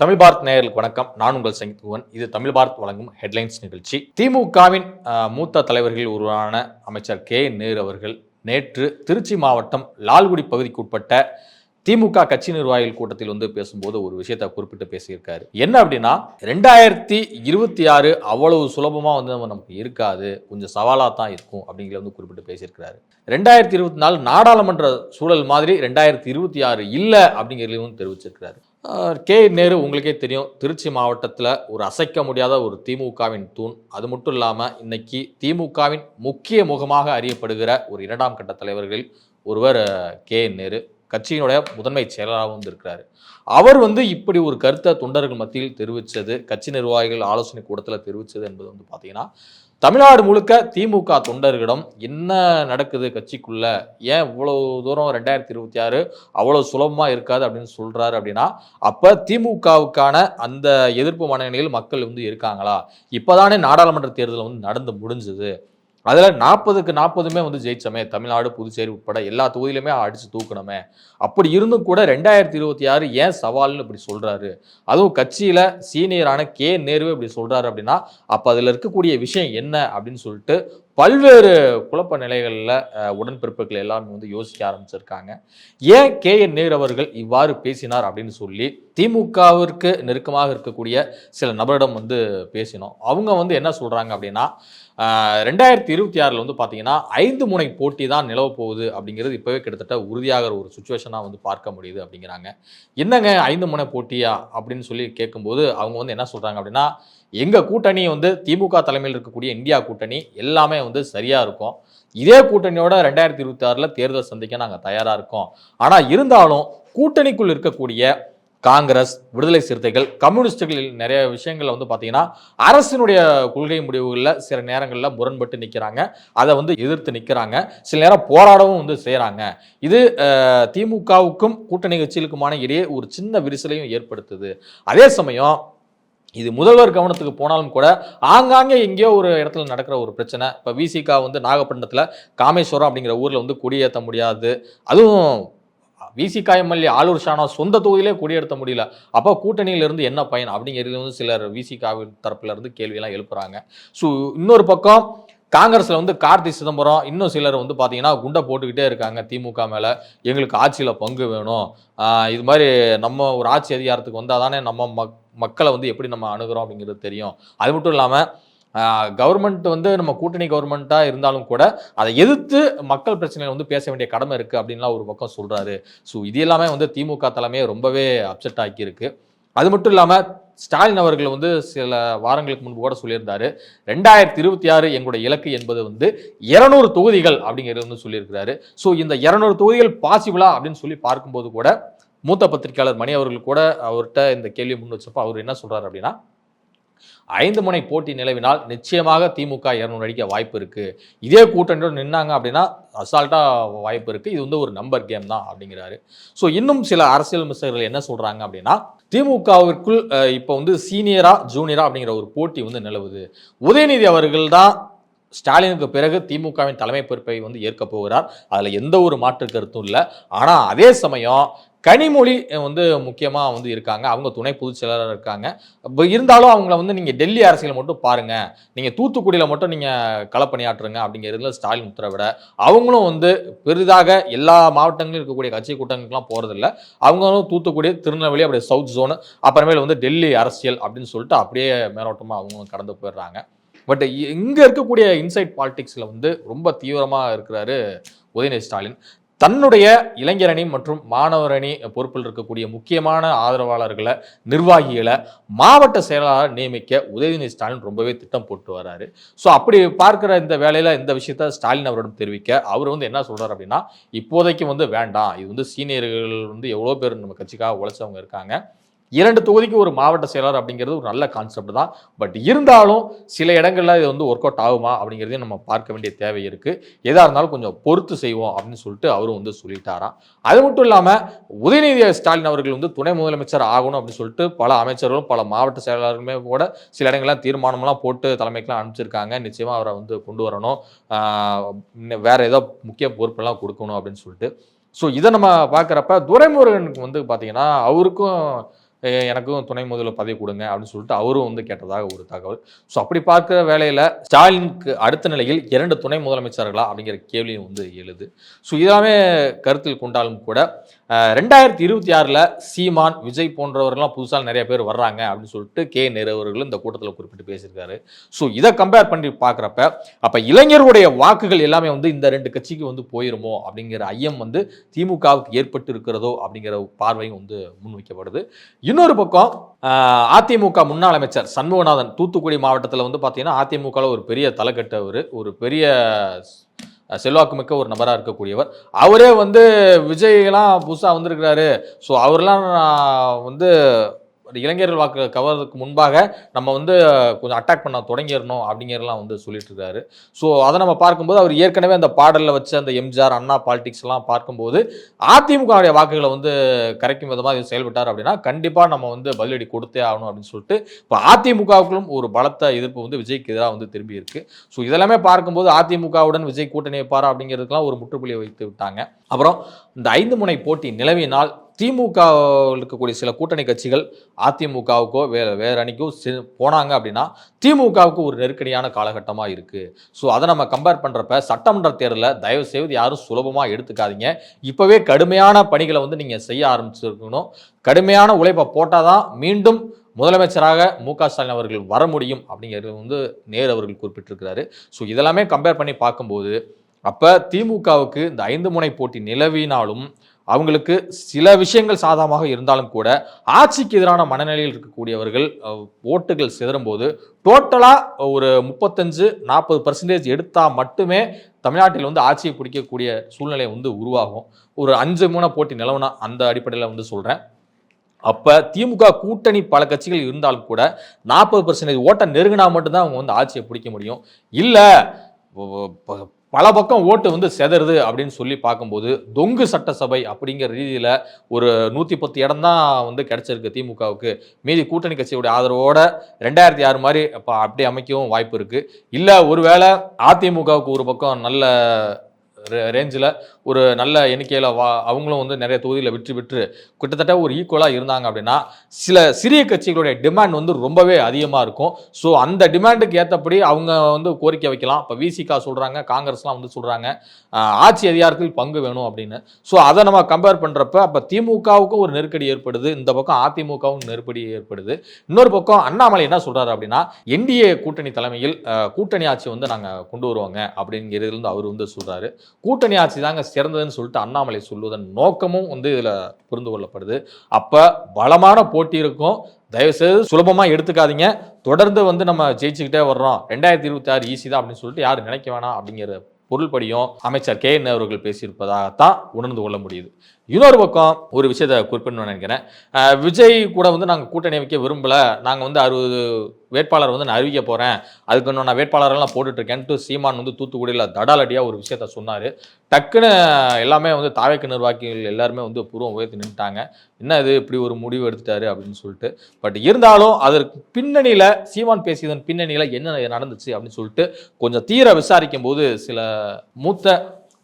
தமிழ் பாரத் நேயர்களுக்கு வணக்கம். நான் உங்கள் சங்கித்துவன் இது தமிழ் பாரத் வழங்கும் ஹெட்லைன்ஸ் நிகழ்ச்சி. திமுகவின் மூத்த தலைவர்களில் ஒருவரான அமைச்சர் கே. நேரு அவர்கள் நேற்று திருச்சி மாவட்டம் லால்குடி பகுதிக்கு உட்பட்ட திமுக கட்சி நிர்வாகிகள் கூட்டத்தில் வந்து பேசும்போது ஒரு விஷயத்தை குறிப்பிட்டு பேசியிருக்காரு. என்ன அப்படின்னா ரெண்டாயிரத்தி இருபத்தி ஆறு அவ்வளவு சுலபமா வந்து நம்ம நமக்கு இருக்காது. கொஞ்சம் சவாலாக தான் இருக்கும் அப்படிங்கிறத வந்து குறிப்பிட்டு பேசியிருக்கிறாரு. ரெண்டாயிரத்தி இருபத்தி நாலு நாடாளுமன்ற சூழல் மாதிரி ரெண்டாயிரத்தி இருபத்தி ஆறு இல்லை அப்படிங்கிறதையும் தெரிவிச்சிருக்கிறாரு. கே. நேரு உங்களுக்கே தெரியும் திருச்சி மாவட்டத்தில் ஒரு அசைக்க முடியாத ஒரு திமுகவின் தூண். அது மட்டும் இல்லாமல் இன்னைக்கு திமுகவின் முக்கிய முகமாக அறியப்படுகிற ஒரு இரண்டாம் கட்ட தலைவர்களில் ஒருவர் கே. நேரு. கட்சியினுடைய முதன்மை செயலராகவும் இருக்கிறாரு அவர் வந்து இப்படி ஒரு கருத்தை தொண்டர்கள் மத்தியில் தெரிவித்தது கட்சி நிர்வாகிகள் ஆலோசனை கூடத்தில் தெரிவித்தது என்பது வந்து பார்த்தீங்கன்னா தமிழ்நாடு முழுக்க திமுக தொண்டர்களிடம் என்ன நடக்குது கட்சிக்குள்ள? ஏன் இவ்வளோ தூரம் ரெண்டாயிரத்தி இருபத்தி ஆறு அவ்வளோ சுலபமாக இருக்காது அப்படின்னு சொல்கிறாரு அப்படின்னா அப்போ திமுகவுக்கான அந்த எதிர்ப்பு மனநிலையில் மக்கள் வந்து இருக்காங்களா? இப்போதானே நாடாளுமன்ற தேர்தல் வந்து நடந்து முடிஞ்சுது. அதில் நாற்பதுக்கு நாற்பதுமே வந்து ஜெயிச்சோமே தமிழ்நாடு புதுச்சேரி உட்பட எல்லா தொகுதியிலுமே அடித்து தூக்கணுமே அப்படி இருந்தும் கூட ரெண்டாயிரத்தி இருபத்தி ஆறு ஏன் சவால்னு இப்படி சொல்கிறாரு அதுவும் கட்சியில் சீனியரான கே நேருவே இப்படி சொல்கிறாரு அப்படின்னா அப்போ அதில் இருக்கக்கூடிய விஷயம் என்ன அப்படின்னு சொல்லிட்டு பல்வேறு குழப்ப நிலைகளில் உடன்பிறப்புகள் எல்லாமே வந்து யோசிக்க ஆரம்பிச்சிருக்காங்க. ஏன் கே என் நேரு அவர்கள் இவ்வாறு பேசினார் அப்படின்னு சொல்லி திமுகவிற்கு நெருக்கமாக இருக்கக்கூடிய சில நபரிடம் வந்து பேசினோம். அவங்க வந்து என்ன சொல்கிறாங்க அப்படின்னா ரெண்டாயிரத்தி இருபத்தி ஆறில் வந்து பார்த்தீங்கன்னா ஐந்து முனை போட்டி தான் நிலவ போகுது அப்படிங்கிறது இப்போவே கிட்டத்தட்ட உறுதியாகிற ஒரு சுச்சுவேஷனாக வந்து பார்க்க முடியுது அப்படிங்கிறாங்க. என்னங்க ஐந்து முனை போட்டியா அப்படின்னு சொல்லி கேட்கும்போது அவங்க வந்து என்ன சொல்கிறாங்க அப்படின்னா எங்கள் கூட்டணி வந்து திமுக தலைமையில் இருக்கக்கூடிய இந்தியா கூட்டணி எல்லாமே வந்து சரியாக இருக்கும். இதே கூட்டணியோட ரெண்டாயிரத்தி இருபத்தி ஆறில் தேர்தல் சந்திக்க நாங்கள் தயாராக இருக்கோம். ஆனால் இருந்தாலும் கூட்டணிக்குள் இருக்கக்கூடிய காங்கிரஸ் விடுதலை சிறுத்தைகள் கம்யூனிஸ்டுகள் நிறைய விஷயங்களில் வந்து பார்த்தீங்கன்னா அரசினுடைய கொள்கை முடிவுகளில் சில நேரங்களில் முரண்பட்டு நிற்கிறாங்க அதை வந்து எதிர்த்து நிற்கிறாங்க சில நேரம் போராடவும் வந்து செய்கிறாங்க இது திமுகவுக்கும் கூட்டணி கட்சிகளுக்குமான இடையே ஒரு சின்ன விரிசலையும் ஏற்படுத்துது. அதே சமயம் இது முதல்வர் கவனத்துக்கு போனாலும் கூட ஆங்காங்கே எங்கேயோ ஒரு இடத்துல நடக்கிற ஒரு பிரச்சனை. இப்போ விசிகா வந்து நாகப்பட்டினத்தில் காமேஸ்வரம் அப்படிங்கிற ஊரில் வந்து குடியேற்ற முடியாது. அதுவும் விசிகா எம்எல்ஏ ஆளூர் ஷானா சொந்த தொகுதியிலே குடியேற்ற முடியல. அப்போ கூட்டணியிலிருந்து என்ன பயன்? அப்படிங்கிறது வந்து சிலர் விசிகாவின் தரப்புலேருந்து கேள்வியெல்லாம் எழுப்புறாங்க. ஸோ இன்னொரு பக்கம் காங்கிரஸில் வந்து கார்த்தி சிதம்பரம் இன்னும் சிலர் வந்து பார்த்தீங்கன்னா குண்டை போட்டுக்கிட்டே இருக்காங்க திமுக மேலே. எங்களுக்கு ஆட்சியில் பங்கு வேணும். இது மாதிரி நம்ம ஒரு ஆட்சி அதிகாரத்துக்கு வந்தால் தானே நம்ம மக் மக்களை வந்து எப்படி நம்ம அணுகிறோம் அப்படிங்கிறது தெரியும். அது மட்டும் இல்லாமல் கவர்மெண்ட் வந்து நம்ம கூட்டணி கவர்மெண்ட்டாக இருந்தாலும் கூட அதை எதிர்த்து மக்கள் பிரச்சனையில் வந்து பேச வேண்டிய கடமை இருக்குது அப்படின்லாம் ஒரு பக்கம் சொல்கிறாரு ஸோ இது எல்லாமே வந்து திமுக தலைமையை ரொம்பவே அப்செட் ஆக்கியிருக்கு. அது மட்டும் இல்லாமல் ஸ்டாலின் அவர்கள் வந்து சில வாரங்களுக்கு முன்பு கூட சொல்லியிருந்தாரு ரெண்டாயிரத்தி இருபத்தி ஆறு எங்களுடைய இலக்கு என்பது வந்து இருநூறு தொகுதிகள் அப்படிங்கிறது வந்து சொல்லியிருக்கிறாரு. ஸோ இந்த இருநூறு தொகுதிகள் பாசிபிளா அப்படின்னு சொல்லி பார்க்கும்போது கூட மூத்த பத்திரிகையாளர் மணி அவர்கள் கூட அவர்கிட்ட இந்த கேள்வி முன் வச்சப்போ அவர் என்ன சொல்றாரு அப்படின்னா ஐந்து முனை போட்டி நிலவினால் நிச்சயமாக திமுக இரநூறு அடிக்க வாய்ப்பு இருக்குது இதே கூட்டணியோடு நின்னாங்க அப்படின்னா அசால்ட்டாக வாய்ப்பு இருக்குது இது வந்து ஒரு நம்பர் கேம் தான் அப்படிங்கிறாரு. ஸோ இன்னும் சில அரசியல் மிஸ்டர்கள் என்ன சொல்கிறாங்க அப்படின்னா திமுகவிற்குள் இப்போ வந்து சீனியரா ஜூனியரா அப்படிங்கிற ஒரு போட்டி வந்து நிலவுது. உதயநிதி அவர்கள் தான் ஸ்டாலினுக்கு பிறகு திமுகவின் தலைமை பொறுப்பை வந்து ஏற்க போகிறார். அதில் எந்த ஒரு மாற்று கருத்தும் இல்லை. ஆனால் அதே சமயம் கனிமொழி வந்து முக்கியமாக வந்து இருக்காங்க. அவங்க துணை பொதுச் இருக்காங்க. இருந்தாலும் அவங்கள வந்து நீங்கள் டெல்லி அரசியல் மட்டும் பாருங்கள் நீங்கள் தூத்துக்குடியில் மட்டும் நீங்கள் களப்பணியாற்றுங்க அப்படிங்கிறதுல ஸ்டாலின் உத்தரவிட. அவங்களும் வந்து பெரிதாக எல்லா மாவட்டங்களிலும் இருக்கக்கூடிய கட்சி கூட்டங்களுக்குலாம் போகிறதில்ல அவங்களும் தூத்துக்குடி திருநெல்வேலி அப்படியே சவுத் ஜோனு அப்புறமேல வந்து டெல்லி அரசியல் அப்படின்னு சொல்லிட்டு அப்படியே மேலோட்டமாக அவங்களும் கடந்து போயிடுறாங்க. பட் இங்கே இருக்கக்கூடிய இன்சைட் பாலிடிக்ஸில் வந்து ரொம்ப தீவிரமாக இருக்கிறாரு உதயநிதி ஸ்டாலின். தன்னுடைய இளைஞரணி மற்றும் மாணவரணி பொறுப்பில் இருக்கக்கூடிய முக்கியமான ஆதரவாளர்களை நிர்வாகிகளை மாவட்ட செயலாளர் நியமிக்க உதயநிதி ஸ்டாலின் ரொம்பவே திட்டம் போட்டு வராரு. ஸோ அப்படி பார்க்குற இந்த வேலையில் இந்த விஷயத்த ஸ்டாலின் அவரிடம் தெரிவிக்க அவர் வந்து என்ன சொல்கிறார் அப்படின்னா இப்போதைக்கு வந்து வேண்டாம். இது வந்து சீனியர்கள் வந்து எவ்வளோ பேர் நம்ம கட்சிக்காக உழைச்சவங்க இருக்காங்க. இரண்டு தொகுதிக்கு ஒரு மாவட்ட செயலாளர் அப்படிங்கிறது ஒரு நல்ல கான்செப்ட் தான். பட் இருந்தாலும் சில இடங்களில் இது வந்து ஒர்க் அவுட் ஆகுமா அப்படிங்கிறதையும் நம்ம பார்க்க வேண்டிய தேவை இருக்குது எதாக இருந்தாலும் கொஞ்சம் பொறுத்து செய்வோம் அப்படின்னு சொல்லிட்டு அவரும் வந்து சொல்லிட்டாராம். அது மட்டும் இல்லாமல் உதயநிதி ஸ்டாலின் அவர்கள் வந்து துணை முதலமைச்சர் ஆகணும் அப்படின்னு சொல்லிட்டு பல அமைச்சர்களும் பல மாவட்ட செயலாளர்களுமே கூட சில இடங்கள்லாம் தீர்மானம்லாம் போட்டு தலைமைக்கெல்லாம் அனுப்பிச்சிருக்காங்க. நிச்சயமாக அவரை வந்து கொண்டு வரணும். வேறு வேற ஏதோ முக்கிய பொறுப்பெல்லாம் கொடுக்கணும் அப்படின்னு சொல்லிட்டு. ஸோ இதை நம்ம பார்க்குறப்ப துரைமுருகனுக்கு வந்து பார்த்தீங்கன்னா அவருக்கும் எனக்கும் துணை முதல்வர் பதவி கொடுங்க அப்படின்னு சொல்லிட்டு அவரும் வந்து கேட்டதாக ஒரு தகவல். ஸோ அப்படி பார்க்குற வேலையில் ஸ்டாலினுக்கு அடுத்த நிலையில் இரண்டு துணை முதலமைச்சர்களா அப்படிங்கிற கேள்வியும் வந்து எழுது. ஸோ இதெல்லாமே கருத்தில் கொண்டாலும் கூட ரெண்டாயிரத்தி இருபத்தி ஆறில் சீமான் விஜய் போன்றவர்கள்லாம் புதுசாக நிறைய பேர் வர்றாங்க அப்படின்னு சொல்லிட்டு கே. நேரு அவர்களும் இந்த கூட்டத்தில் குறிப்பிட்டு பேசியிருக்காரு. ஸோ இதை கம்பேர் பண்ணி பார்க்குறப்ப அப்போ இளைஞர்களுடைய வாக்குகள் எல்லாமே வந்து இந்த ரெண்டு கட்சிக்கு வந்து போயிருமோ அப்படிங்கிற ஐயம் வந்து திமுகவுக்கு ஏற்பட்டு இருக்கிறதோ அப்படிங்கிற பார்வையும் வந்து முன்வைக்கப்படுது. இன்னொரு பக்கம் அதிமுக முன்னாள் அமைச்சர் சண்முகநாதன் தூத்துக்குடி மாவட்டத்தில் வந்து பார்த்தீங்கன்னா அதிமுகவில் ஒரு பெரிய தலைக்கட்டவர் ஒரு பெரிய செல்வாக்குமிக்க ஒரு நபராக இருக்கக்கூடியவர். அவரே வந்து விஜய்லாம் புதுசாக வந்திருக்கிறாரு. ஸோ அவரெல்லாம் நான் வந்து இளைஞர்கள் வாக்கு கவர்றதுக்கு முன்பாக நம்ம வந்து கொஞ்சம் அட்டாக் பண்ண தொடங்கிடணும் அப்படிங்கிறலாம் வந்து சொல்லிட்டு இருக்காரு ஸோ அதை நம்ம பார்க்கும்போது அவர் ஏற்கனவே அந்த பாடலில் வச்ச அந்த எம்ஜிஆர் அண்ணா பாலிடிக்ஸ் எல்லாம் பார்க்கும்போது அதிமுகவுடைய வாக்குகளை வந்து கரைக்கும் விதமாக இது செயல்பட்டார் அப்படின்னா கண்டிப்பாக நம்ம வந்து பதிலடி கொடுத்தே ஆகணும் அப்படின்னு சொல்லிட்டு இப்போ அதிமுகவுக்கும் ஒரு பலத்த எதிர்ப்பு வந்து விஜய்க்கு எதிராக வந்து திரும்பி இருக்கு. ஸோ இதெல்லாமே பார்க்கும்போது அதிமுகவுடன் விஜய் கூட்டணி வைப்பாரா அப்படிங்கிறதுக்கெல்லாம் ஒரு முற்றுப்புள்ளியை வைத்து விட்டாங்க. அப்புறம் இந்த ஐந்து முனை போட்டி நிலவினால் திமுக இருக்கக்கூடிய சில கூட்டணி கட்சிகள் அதிமுகவுக்கோ வே வேற அணிக்கோ போனாங்க அப்படின்னா திமுகவுக்கு ஒரு நெருக்கடியான காலகட்டமாக இருக்குது ஸோ அதை நம்ம கம்பேர் பண்ணுறப்ப சட்டமன்ற தேர்தலில் தயவு செய்து யாரும் சுலபமாக எடுத்துக்காதீங்க. இப்போவே கடுமையான பணிகளை வந்து நீங்கள் செய்ய ஆரம்பிச்சிருக்கணும். கடுமையான உழைப்பை போட்டால் தான் மீண்டும் முதலமைச்சராக மு க ஸ்டாலின் அவர்கள் வர முடியும் அப்படிங்கிறது வந்து நேரு அவர்கள் குறிப்பிட்டிருக்கிறாரு. ஸோ இதெல்லாமே கம்பேர் பண்ணி பார்க்கும்போது அப்போ திமுகவுக்கு இந்த ஐந்து முனை போட்டி நிலவினாலும் அவங்களுக்கு சில விஷயங்கள் சாதகமாக இருந்தாலும் கூட ஆட்சிக்கு எதிரான மனநிலையில் இருக்கக்கூடியவர்கள் ஓட்டுகள் சிதறும்போது டோட்டலாக ஒரு முப்பத்தஞ்சு நாற்பது பர்சன்டேஜ் எடுத்தால் மட்டுமே தமிழ்நாட்டில் வந்து ஆட்சியை பிடிக்கக்கூடிய சூழ்நிலை வந்து உருவாகும். ஒரு அஞ்சு மூணு போட்டி நிலவுனா அந்த அடிப்படையில் வந்து சொல்கிறேன் அப்போ திமுக கூட்டணி பல கட்சிகள் இருந்தாலும் கூட நாற்பது பர்சன்டேஜ் ஓட்டை நெருங்கினா மட்டும்தான் அவங்க வந்து ஆட்சியை பிடிக்க முடியும். இல்லை பல பக்கம் ஓட்டு வந்து செதறுது அப்படின்னு சொல்லி பார்க்கும்போது தொங்கு சட்டசபை அப்படிங்கிற ரீதியில் ஒரு நூற்றி பத்து இடம் தான் வந்து கிடைச்சிருக்கு திமுகவுக்கு. மீதி கூட்டணி கட்சியோட ஆதரவோட ரெண்டாயிரத்தி ஆறு மாதிரி இப்போ அப்படி அமைக்கவும் வாய்ப்பு இருக்குது இல்லை ஒருவேளை அதிமுகவுக்கு ஒரு பக்கம் நல்ல ரேஞ்சில் ஒரு நல்ல எண்ணிக்கையில் வா அவங்களும் வந்து நிறைய தொகுதியில் வெற்றி பெற்று கிட்டத்தட்ட ஒரு ஈக்குவலாக இருந்தாங்க அப்படின்னா சில சிறிய கட்சிகளுடைய டிமாண்ட் வந்து ரொம்பவே அதிகமாக இருக்கும். ஸோ அந்த டிமாண்டுக்கு ஏற்றபடி அவங்க வந்து கோரிக்கை வைக்கலாம். இப்போ விசிகா சொல்கிறாங்க காங்கிரஸ்லாம் வந்து சொல்கிறாங்க ஆட்சி அதிகாரத்தில் பங்கு வேணும் அப்படின்னு. ஸோ அதை நம்ம கம்பேர் பண்ணுறப்ப அப்போ திமுகவுக்கும் ஒரு நெருக்கடி ஏற்படுது இந்த பக்கம் அதிமுகவும் நெருக்கடி ஏற்படுது. இன்னொரு பக்கம் அண்ணாமலை என்ன சொல்கிறாரு அப்படின்னா என்டிஏ கூட்டணி தலைமையில் கூட்டணி ஆட்சி வந்து நாங்கள் கொண்டு வருவாங்க அப்படிங்கிறதுலேருந்து அவர் வந்து சொல்கிறாரு கூட்டணி ஆட்சி தாங்க சிறந்ததுன்னு சொல்லிட்டு அண்ணாமலை சொல்லுவதன் நோக்கமும் வந்து இதில் புரிந்து கொள்ளப்படுது. அப்போ பலமான போட்டி இருக்கும். தயவுசெய்து சுலபமாக எடுத்துக்காதீங்க. தொடர்ந்து வந்து நம்ம ஜெயிச்சுக்கிட்டே வர்றோம். ரெண்டாயிரத்தி இருபத்தி ஆறு ஈஸி தான் அப்படின்னு சொல்லிட்டு யாரும் நினைக்க வேணாம் அப்படிங்கிற பொருள்படியும் அமைச்சர் கே என் அவர்கள் பேசியிருப்பதாகத்தான் உணர்ந்து கொள்ள முடியுது. இன்னொரு பக்கம் ஒரு விஷயத்தை குறிப்பிடணும்னு நினைக்கிறேன். விஜய் கூட வந்து நாங்கள் கூட்டணி வைக்க விரும்பலை. நாங்கள் வந்து அறுபது வேட்பாளர் வந்து நான் அறிவிக்க போகிறேன் அதுக்கு இன்னும் நான் வேட்பாளரெல்லாம் போட்டுட்ருக்கேன்ட்டு சீமான் வந்து தூத்துக்குடியில் தடாலடியாக ஒரு விஷயத்த சொன்னார். டக்குன்னு எல்லாமே வந்து தாவேக்கு நிர்வாகிகள் எல்லாருமே வந்து பூர்வம் உயர்த்தி நின்றுட்டாங்க என்ன இது இப்படி ஒரு முடிவு எடுத்துட்டாரு அப்படின்னு சொல்லிட்டு. பட் இருந்தாலும் அதற்கு பின்னணியில் சீமான் பேசியதன் பின்னணியில் என்ன நடந்துச்சு அப்படின்னு சொல்லிட்டு கொஞ்சம் தீர விசாரிக்கும் போது சில மூத்த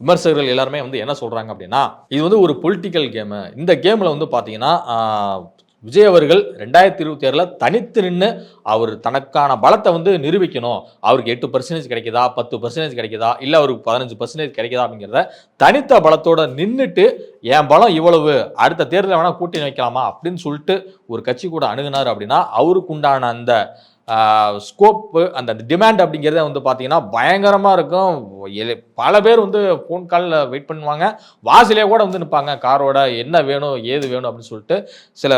விமர்சகர்கள் எல்லாருமே வந்து என்ன சொல்கிறாங்க அப்படின்னா இது வந்து ஒரு பொலிட்டிக்கல் கேமு இந்த கேமில் வந்து பார்த்தீங்கன்னா விஜய் அவர்கள் ரெண்டாயிரத்தி இருபத்தி ஏழில் தனித்து நின்று அவர் தனக்கான பலத்தை வந்து நிரூபிக்கணும். அவருக்கு எட்டு பர்சன்டேஜ் கிடைக்குதா பத்து பர்சன்டேஜ் கிடைக்குதா இல்லை அவருக்கு பதினஞ்சு பர்சன்டேஜ் கிடைக்குதா அப்படிங்கிறத தனித்த பலத்தோட நின்றுட்டு என் பலம் இவ்வளவு அடுத்த தேர்தலில் வேணால் கூட்டணி வைக்கலாமா? அப்படின்னு சொல்லிட்டு ஒரு கட்சி கூட அணுகுனார் அப்படின்னா அவருக்கு உண்டான அந்த ஸ்கோப்பு அந்த டிமாண்ட் அப்படிங்கிறத வந்து பார்த்தீங்கன்னா பயங்கரமாக இருக்கும். பல பேர் வந்து ஃபோன் காலில் வெயிட் பண்ணுவாங்க. வாசலே கூட வந்து நிற்பாங்க காரோட என்ன வேணும் ஏது வேணும் அப்படின்னு சொல்லிட்டு சில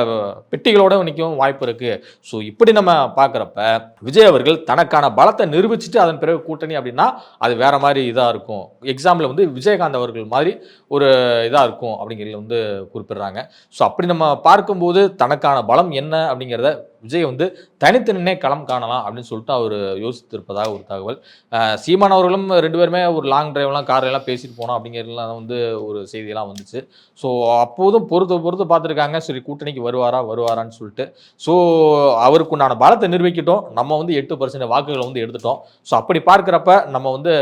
பெட்டிகளோட நிற்கவும் வாய்ப்பு இருக்குது ஸோ இப்படி நம்ம பார்க்குறப்ப விஜய் அவர்கள் தனக்கான பலத்தை நிரூபிச்சுட்டு அதன் பிறகு கூட்டணி அப்படின்னா அது வேற மாதிரி இதாக இருக்கும். எக்ஸாம்பிள் வந்து விஜயகாந்த் அவர்கள் மாதிரி ஒரு இதாக இருக்கும் அப்படிங்கிறது வந்து குறிப்பிடுறாங்க. ஸோ அப்படி நம்ம பார்க்கும்போது தனக்கான பலம் என்ன அப்படிங்கிறத விஜய் வந்து தனித்தனியே களம் காணலாம் அப்படின்னு சொல்லிட்டு அவர் யோசித்திருப்பதாக ஒரு தகவல். சீமானவர்களும் சீமான் அவர்களும் ரெண்டு பேருமே ஒரு லாங் டிரைவ்லாம் கார்லாம் பேசிட்டு போனோம் அப்படிங்கிறதுலாம் வந்து ஒரு செய்தியெல்லாம் வந்துச்சு. ஸோ அப்போதும் பொறுத்து பொறுத்து பார்த்துருக்காங்க. சரி கூட்டணிக்கு வருவாரா வருவாரான்னு சொல்லிட்டு. ஸோ அவருக்கு உண்டான பலத்தை நிர்வகிக்கிட்டோம் நம்ம வந்து எட்டு பர்சன்ட் வாக்குகளை வந்து எடுத்துட்டோம். ஸோ அப்படி பார்க்குறப்ப நம்ம வந்து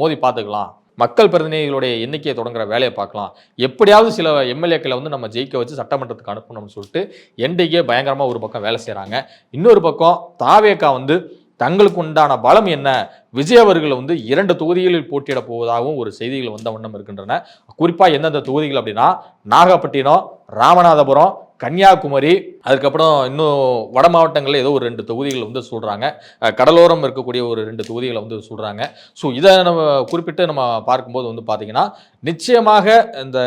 மோதி பார்த்துக்கலாம். மக்கள் பிரதிநிதிகளுடைய எண்ணிக்கையை தொடங்குற வேலையை பார்க்கலாம். எப்படியாவது சில எம்எல்ஏக்களை வந்து நம்ம ஜெயிக்க வச்சு சட்டமன்றத்துக்கு அனுப்பணும்னு சொல்லிட்டு என்டிகே பயங்கரமாக ஒரு பக்கம் வேலை செய்கிறாங்க இன்னொரு பக்கம் தாவேக்கா வந்து தங்களுக்கு உண்டான பலம் என்ன? விஜய் அவர்கள் வந்து இரண்டு தொகுதிகளில் போட்டியிட போவதாகவும் ஒரு செய்திகள் வந்த வண்ணம் இருக்கின்றன. குறிப்பாக எந்தெந்த தொகுதிகள் அப்படின்னா நாகப்பட்டினம் ராமநாதபுரம் கன்னியாகுமரி அதுக்கப்புறம் இன்னும் வட மாவட்டங்களில் ஏதோ ஒரு ரெண்டு தொகுதிகள் வந்து சொல்கிறாங்க கடலோரம் இருக்கக்கூடிய ஒரு ரெண்டு தொகுதிகளை வந்து சொல்கிறாங்க ஸோ இதை நம்ம குறிப்பிட்டு நம்ம பார்க்கும்போது வந்து பார்த்திங்கன்னா நிச்சயமாக இந்த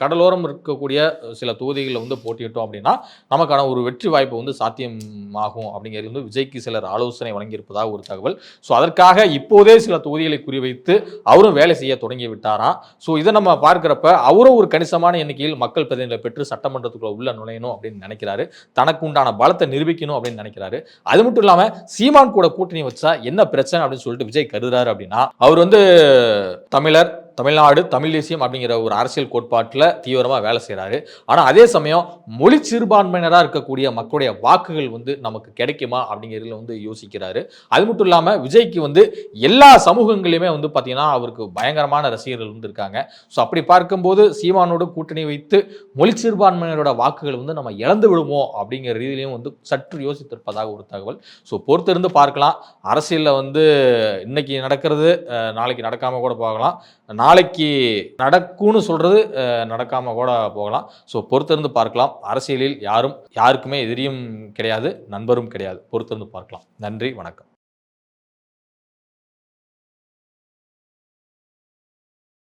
கடலோரம் இருக்கக்கூடிய சில தொகுதிகளில் வந்து போட்டியிட்டோம் அப்படின்னா நமக்கான ஒரு வெற்றி வாய்ப்பு வந்து சாத்தியமாகும் அப்படிங்கிறது வந்து விஜய்க்கு சிலர் ஆலோசனை வழங்கியிருப்பதாக ஒரு தகவல். ஸோ அதற்காக இப்போதே சில தொகுதிகளை குறிவைத்து அவரும் வேலை செய்ய தொடங்கி விட்டாராம் ஸோ இதை நம்ம பார்க்குறப்ப அவரும் ஒரு கணிசமான எண்ணிக்கையில் மக்கள் பிரதிநிதிகளை பெற்று சட்டமன்றத்துக்குள்ள உள்ள நுழையணும் அப்படின்னு நினைக்கிறாரு. தனக்கு உண்டான பலத்தை நிரூபிக்கணும் அப்படின்னு நினைக்கிறாரு. அது மட்டும் இல்லாமல் சீமான் கூட கூட்டணி வச்சா என்ன பிரச்சனை அப்படின்னு சொல்லிட்டு விஜய் கருதுறாரு அப்படின்னா அவர் வந்து தமிழர் தமிழ்நாடு தமிழ் தேசியம் அப்படிங்கிற ஒரு அரசியல் கோட்பாட்டில் தீவிரமாக வேலை செய்கிறாரு ஆனால் அதே சமயம் மொழி சிறுபான்மையினராக இருக்கக்கூடிய மக்களுடைய வாக்குகள் வந்து நமக்கு கிடைக்குமா அப்படிங்கிறதுல வந்து யோசிக்கிறாரு. அது மட்டும் இல்லாமல் விஜய்க்கு வந்து எல்லா சமூகங்களையுமே வந்து பார்த்தீங்கன்னா அவருக்கு பயங்கரமான ரசிகர்கள் வந்து இருக்காங்க. ஸோ அப்படி பார்க்கும்போது சீமானோடு கூட்டணி வைத்து மொழி சிறுபான்மையினரோட வாக்குகள் வந்து நம்ம இழந்து விடுவோம் அப்படிங்கிற ரீதியிலையும் வந்து சற்று யோசித்திருப்பதாக ஒரு தகவல். ஸோ பொறுத்திருந்து பார்க்கலாம். அரசியலில் வந்து இன்னைக்கு நடக்கிறது நாளைக்கு நடக்காமல் கூட போகலாம் நாளைக்கு நடக்கும்னு சொல்கிறது நடக்காமல் கூட போகலாம். ஸோ பொறுத்திருந்து பார்க்கலாம். அரசியலில் யாரும் யாருக்குமே எதிரியும் கிடையாது நண்பரும் கிடையாது. பொறுத்திருந்து பார்க்கலாம். நன்றி வணக்கம்.